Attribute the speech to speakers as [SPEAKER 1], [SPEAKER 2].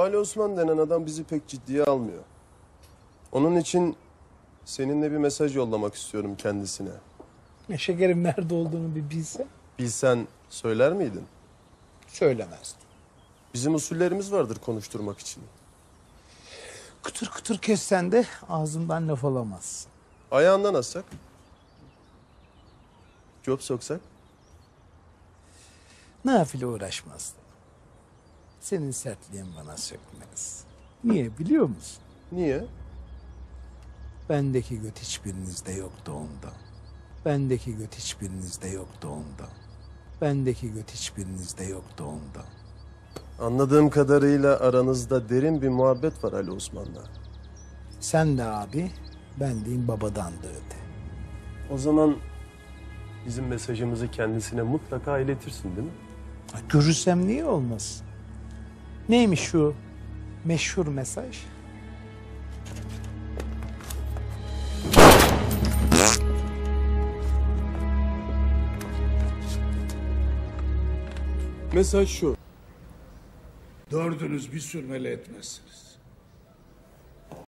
[SPEAKER 1] Ali Osman denen adam bizi pek ciddiye almıyor. Onun için seninle bir mesaj yollamak istiyorum kendisine.
[SPEAKER 2] Ne şekerim nerede olduğunu bir bilse
[SPEAKER 1] Bilsen söyler miydin?
[SPEAKER 2] söylemezdim.
[SPEAKER 1] Bizim usullerimiz vardır konuşturmak için.
[SPEAKER 2] Kıtır kıtır kessen de ağzımdan laf alamazsın.
[SPEAKER 1] Ayağından assak. Cop soksak.
[SPEAKER 2] Nafile uğraşmazdım. Senin sertliğin bana sökmez. Niye biliyor musun?
[SPEAKER 1] Niye?
[SPEAKER 2] Bendeki göt hiçbirinizde yoktu ondan. Bendeki göt hiçbirinizde yoktu ondan. Bendeki göt hiçbirinizde yoktu ondan.
[SPEAKER 1] Anladığım kadarıyla aranızda derin bir muhabbet var Ali Osman'la.
[SPEAKER 2] Sen de abi, ben deyim babadan da öte.
[SPEAKER 1] O zaman bizim mesajımızı kendisine mutlaka iletirsin değil mi?
[SPEAKER 2] Ha, Görürsem niye olmasın? Neymiş şu meşhur mesaj?
[SPEAKER 1] Mesaj şu.
[SPEAKER 3] Dördünüz bir sürmeli etmezsiniz.